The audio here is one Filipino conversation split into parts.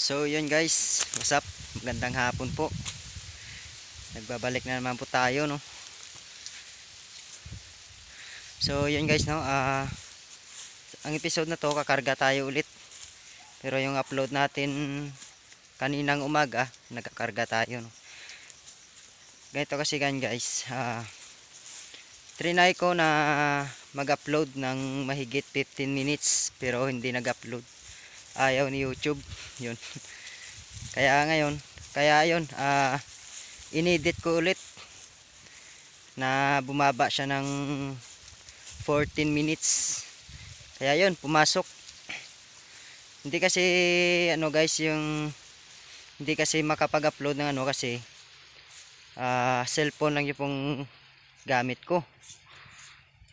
So yun guys, what's up? Magandang hapon po. Nagbabalik na naman po tayo no. So yun guys no, ah ang episode na to kakarga tayo ulit. Pero yung upload natin kaninang umaga, nagkakarga tayo no. Ganito kasi gan guys, ah trinay ko na mag-upload ng mahigit 15 minutes pero hindi nag-upload ayaw ni YouTube. Yun. Kaya ngayon kaya yun ah inedit ko ulit na bumaba siya ng 14 minutes. Kaya yun pumasok. Hindi kasi ano guys yung hindi kasi makapag-upload ng ano kasi ah cellphone lang yung pong gamit ko.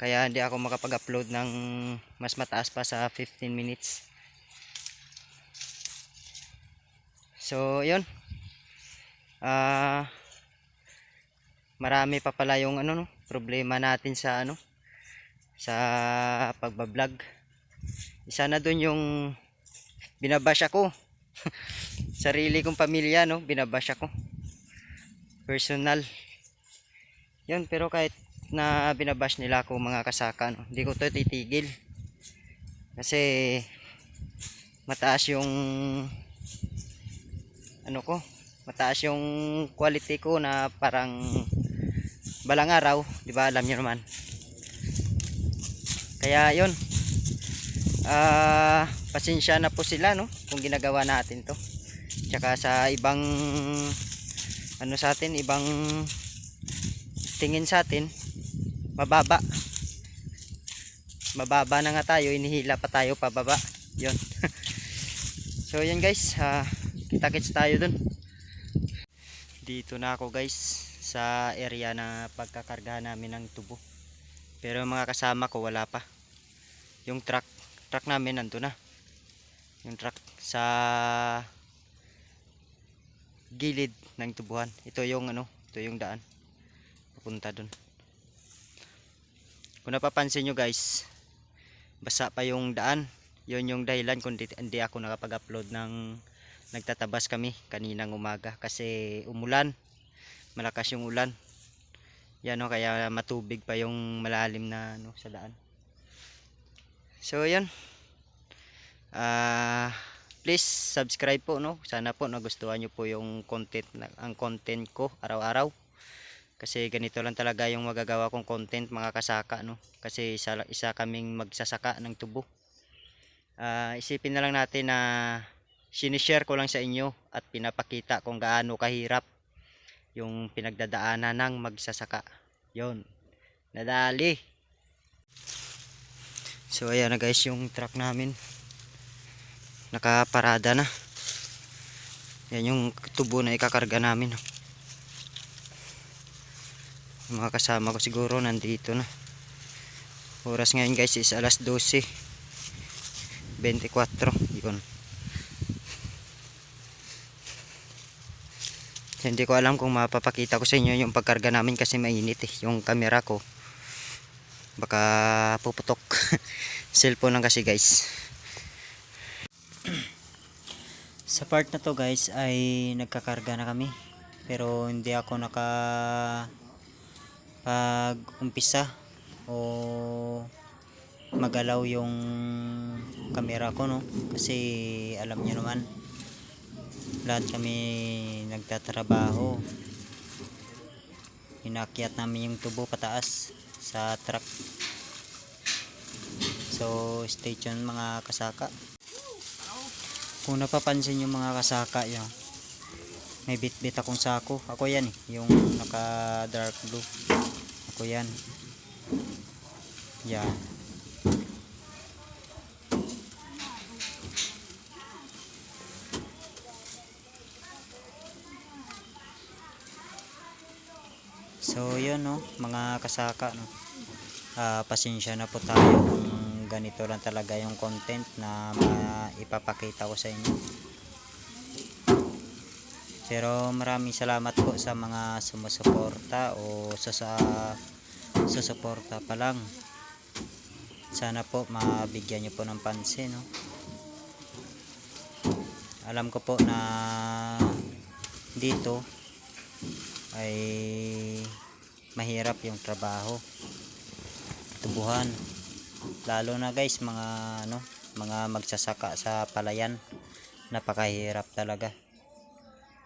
Kaya hindi ako makapag-upload ng mas mataas pa sa 15 minutes So, yun. Ah marami pa pala yung ano no, problema natin sa ano sa pagba-vlog. Isa na doon yung binabash ako. Sarili kong pamilya no, binabash ako. Personal. Yun, pero kahit na binabash nila ako mga kasaka no, hindi ko to titigil. Kasi mataas yung ano ko mataas yung quality ko na parang balang araw di ba? Alam niyo naman. Kaya yon ah pasensya na po sila no? Kung ginagawa natin to. Tsaka sa ibang ano sa atin ibang tingin sa atin mababa. Mababa na nga tayo inihila pa tayo pababa. Yon so yun guys ah kita-kits tayo dun. Dito na ako guys sa area na pagkakarga namin ng tubo. Pero mga kasama ko wala pa. Yung truck truck namin nandun na. Yung truck sa gilid ng tubuhan. Ito yung ano ito yung daan. Papunta dun. Kung napapansin nyo guys basa pa yung daan. Yun yung dahilan kung di, hindi ako nakapag-upload ng nagtatabas kami kaninang umaga kasi umulan. Malakas yung ulan. Yan o kaya matubig pa yung malalim na ano, sa daan. So yun. Ah please subscribe po no? Sana po nagustuhan nyo po yung content na, ang content ko araw-araw. Kasi ganito lang talaga yung magagawa kong content mga kasaka no? Kasi isa, isa kaming magsasaka ng tubo. Ah, isipin na lang natin na sinishare ko lang sa inyo at pinapakita kung gaano kahirap yung pinagdadaanan ng magsasaka. Yon. Nadali. So ayan na guys yung truck namin. Nakaparada na. Yan yung tubo na ikakarga namin. Yung mga kasama ko siguro nandito na. Oras ngayon guys is alas 12. 24. Yun. Hindi ko alam kung mapapakita ko sa inyo yung pagkarga namin kasi mainit eh yung camera ko. Baka puputok. Cellphone lang kasi guys. Sa part na to guys ay nagkakarga na kami. Pero hindi ako naka pag umpisa o magalaw yung camera ko no? Kasi alam niyo naman lahat kami nagtatrabaho. Inakyat namin yung tubo pataas sa truck. So stay tuned mga kasaka. Kung napapansin yung mga kasaka yan may bit bit akong sako. Ako yan eh yung naka dark blue. Ako yan. Yan So yun no, mga kasaka no. Ah, pasensya na po tayo kung ganito lang talaga yung content na ipapakita ko sa inyo. Pero maraming salamat po sa mga sumusuporta o sa sa susuporta pa lang. Sana po mabigyan niyo po ng pansin no. alam ko po na dito ay mahirap yung trabaho. Tubuhan. Lalo na guys mga ano mga magsasaka sa palayan. Napakahirap talaga.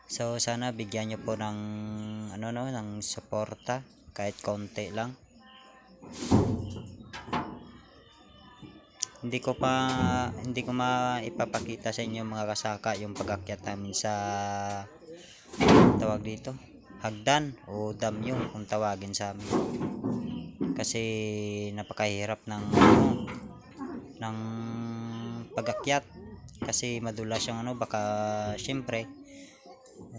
So sana bigyan nyo po ng ano no ng suporta. Kahit konti lang. Hindi ko pa hindi ko maipapakita sa inyo mga kasaka yung pagakyat namin sa tawag dito hagdan o damyo kung tawagin sa amin. Kasi napakahirap ng ano, ng pagakyat. Kasi madulas yung ano baka syempre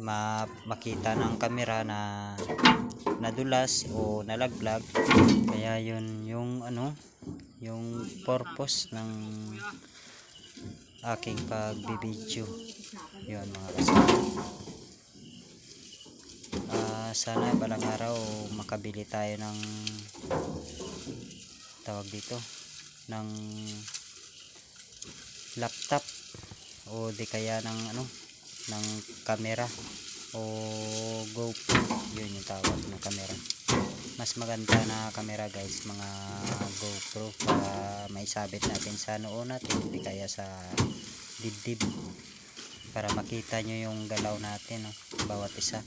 ma makita ng kamera na nadulas o nalaglag. Kaya yun yung ano yung purpose ng aking pagbibideo. Yun mga kasama sana balang araw makabili tayo ng tawag dito ng laptop o di kaya ng ano ng camera o GoPro. Yun yung tawag ng camera. Mas maganda na camera guys mga GoPro para maisabit natin sa noo natin di kaya sa dibdib. Para makita nyo yung galaw natin no? bawat isa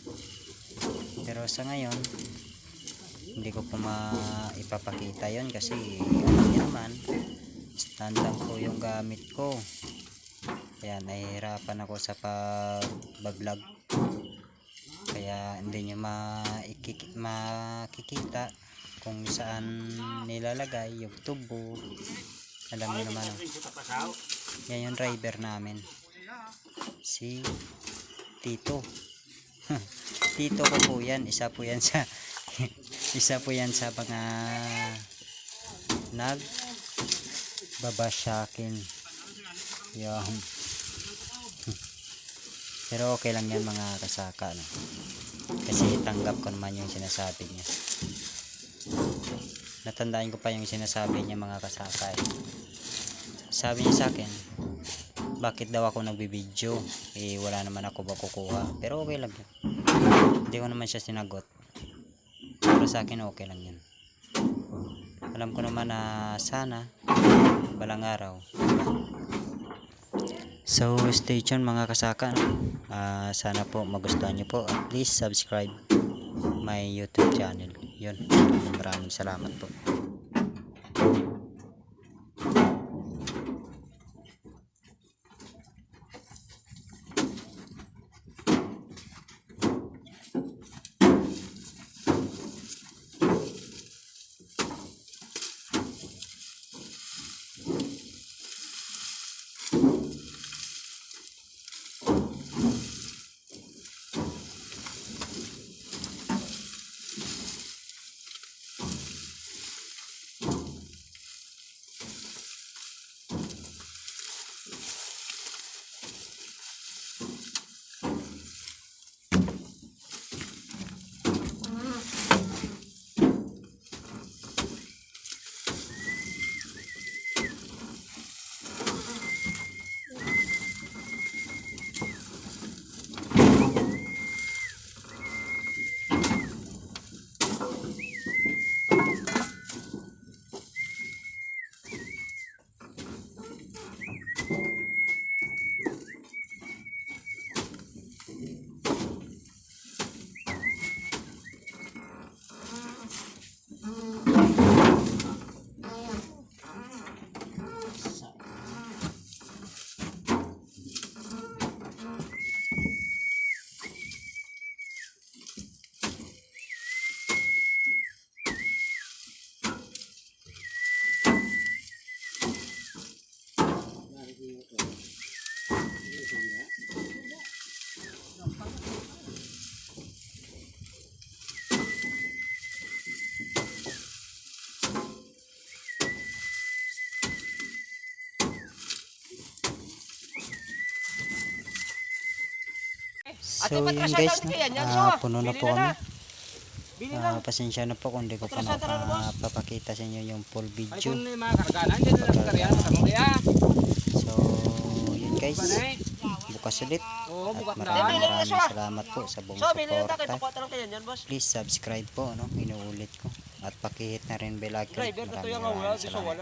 pero sa ngayon hindi ko pa maipapakita yon kasi niyo naman. Stand lang po yung gamit ko. Kaya nahihirapan ako sa pag-vlog. Kaya hindi nyo makikita kung saan nilalagay yung tubo. Alam niyo naman yan yung driver namin. Si Tito Tito ko po yan isa po yan sa isa po yan sa mga nag babasyakin yung pero okay lang yan mga kasaka no? kasi tanggap ko naman yung sinasabi niya natandaan ko pa yung sinasabi niya mga kasaka eh. sabi niya sa akin bakit daw ako nagbibideo? Eh wala naman ako makukuha. Pero okay lang yun. Hindi ko naman siya sinagot. Pero sa akin okay lang yun. Alam ko naman na sana balang araw. So stay tuned mga kasaka? Ah, sana po magustuhan nyo po. At please subscribe my youtube channel. Yun. Maraming salamat po So yun guys, no? So, puno na po kami. na. pasensya na po kung hindi ko pa Patras na tara na, boss. mapapakita sa inyo yung full video. So, yun guys. Bukas ulit. Oo, At maraming maraming salamat po sa buong suporta. Please subscribe po, no? Inuulit ko. At pakihit na rin bell icon. Maraming maraming salamat.